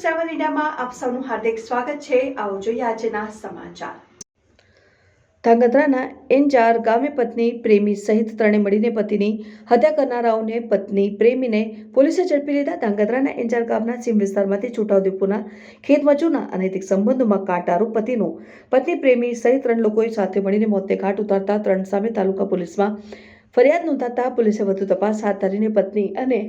ન્યૂઝમાં આપ સૌનું હાર્દિક સ્વાગત છે. આવો જોઈએ આજના સમાચાર. ધાંગધ્રાના એન્જાર ગામે પત્ની પ્રેમી સહિત ત્રણે મળીને પતિની હત્યા કરનારાઓને પત્ની પ્રેમીને પોલીસે ઝડપી લીધા. ધાંગધ્રાના એન્જાર ગામના સીમ વિસ્તારમાંથી છોટાઉદેપુરના ખેત મજૂરના અનૈતિક સંબંધોમાં કાંટારૂ પતિનું પત્ની પ્રેમી સહિત ત્રણ લોકોએ સાથે મળીને મોતને ઘાટ ઉતારતા ત્રણ સામે તાલુકા પોલીસમાં ફરિયાદ નોંધાતા પોલીસે વધુ તપાસ હાથ ધરીને પત્ની અને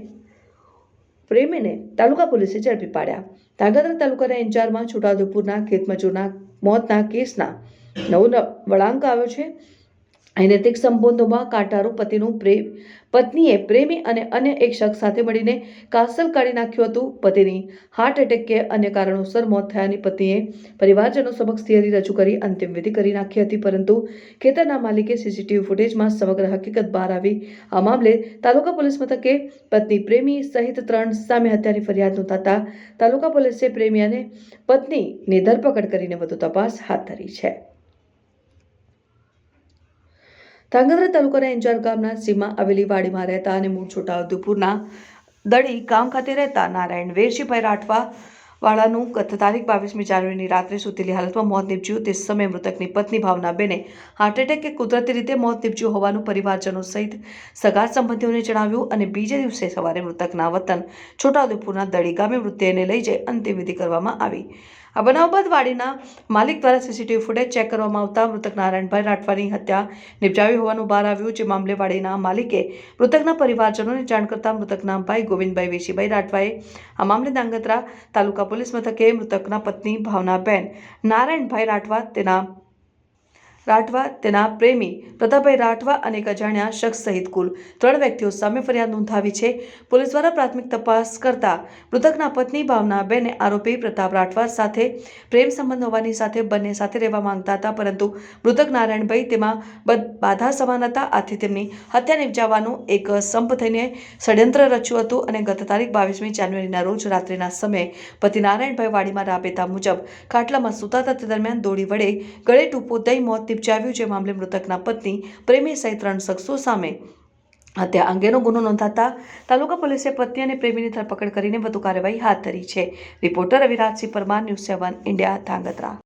પ્રેમીને તાલુકા પોલીસે ઝડપી પાડ્યા. ધ્રાંગધ્રા તાલુકાના એન્જારમાં છોટાઉદેપુરના ખેતમજૂરના મોતના કેસના નવો વળાંક આવ્યો છે. અનૈતિક સંબંધોમાં કાંટારો પતિનું પ્રેમ, પત્નીએ પ્રેમી અને અન્ય એક શખ્સ સાથે મળીને કાસલ કાઢી નાખ્યું હતું. પતિની હાર્ટ એટેક કે અન્ય કારણોસર મોત થયાની પત્નીએ પરિવારજનો સમક્ષ થિયરી રજૂ કરી અંતિમ વિધિ કરી નાખી હતી, પરંતુ ખેતરના માલિકે સીસીટીવી ફૂટેજમાં સમગ્ર હકીકત બહાર આવી. આ મામલે તાલુકા પોલીસ મથકે પત્ની પ્રેમી સહિત ત્રણ સામે હત્યાની ફરિયાદ નોંધાતા તાલુકા પોલીસે પ્રેમી અને પત્નીની ધરપકડ કરીને વધુ તપાસ હાથ ધરી છે. ધાંગધ્રા તાલુકાના એંજાર ગામના સીમા આવેલી વાડીમાં રહેતા અને મૂળ છોટાઉદેપુરના દડી ગામ ખાતે રહેતા નારાયણ વેરશીભાઈ રાઠવા વાળાનું ગત તારીખ બાવીસમી જાન્યુઆરીની રાત્રે સુતેલી હાલતમાં મોત નીપજ્યું. તે સમયે મૃતકની પત્ની ભાવનાબેને હાર્ટ એટેક કે કુદરતી રીતે મોત નીપજ્યું હોવાનું પરિવારજનો સહિત સગા સંબંધીઓને જણાવ્યું અને બીજે દિવસે સવારે મૃતકના વતન છોટાઉદેપુરના દડી ગામે મૃતદેહને લઈ જઈ અંતિમવિધિ કરવામાં આવી. આ બનાવ બાદ વાડીના માલિક દ્વારા સીસીટીવી ફૂટેજ ચેક કરવામાં આવતા મૃતક નારાયણભાઈ રાઠવાની હત્યા નિપજાવી હોવાનું બહાર આવ્યું જે મામલે વાડીના માલિકે મૃતકના પરિવારજનોને જાણ કરતા મૃતકના ભાઈ ગોવિંદભાઈ વેશીભાઈ રાઠવાએ આ મામલે ધાંગધ્રા તાલુકા પોલીસ મથકે મૃતકના પત્ની ભાવનાબેન નારાયણભાઈ રાઠવા તેના રાઠવા, તેના પ્રેમી પ્રતાપભાઈ રાઠવા અને એક અજાણ્યા શખ્સ સહિત કુલ ત્રણ વ્યક્તિઓ સામે ફરિયાદ નોંધાવી છે. પોલીસ દ્વારા પ્રાથમિક તપાસ કરતા મૃતકના પત્ની ભાવનાબેને આરોપી પ્રતાપ રાઠવા સાથે પ્રેમ સંબંધ હોવાની સાથે બંને સાથે રહેવા માંગતા હતા, પરંતુ મૃતક નારાયણભાઈ તેમાં બાધા સમાન હતા. આથી તેમની હત્યા નિપજાવવાનું એક સંપ થઈને ષડયંત્ર રચ્યું હતું અને ગત તારીખ બાવીસમી જાન્યુઆરીના રોજ રાત્રિના સમયે પતિ નારાયણભાઈ વાડીમાં રાબેતા મુજબ ખાટલામાં સૂતા હતા. તે દરમિયાન દોડી વડે ગળે ટૂંપો દઈ મોત નિપજાવ્યું જે મામલે મૃતકના પત્ની પ્રેમી સહિત ત્રણ શખ્સો સામે હત્યા અંગેનો ગુનો નોંધાતા તાલુકા પોલીસે પત્ની અને પ્રેમીની ધરપકડ કરીને વધુ કાર્યવાહી હાથ ધરી છે. Reporter Ravirajsinh Parmar, news seven India, Dhrangadhra.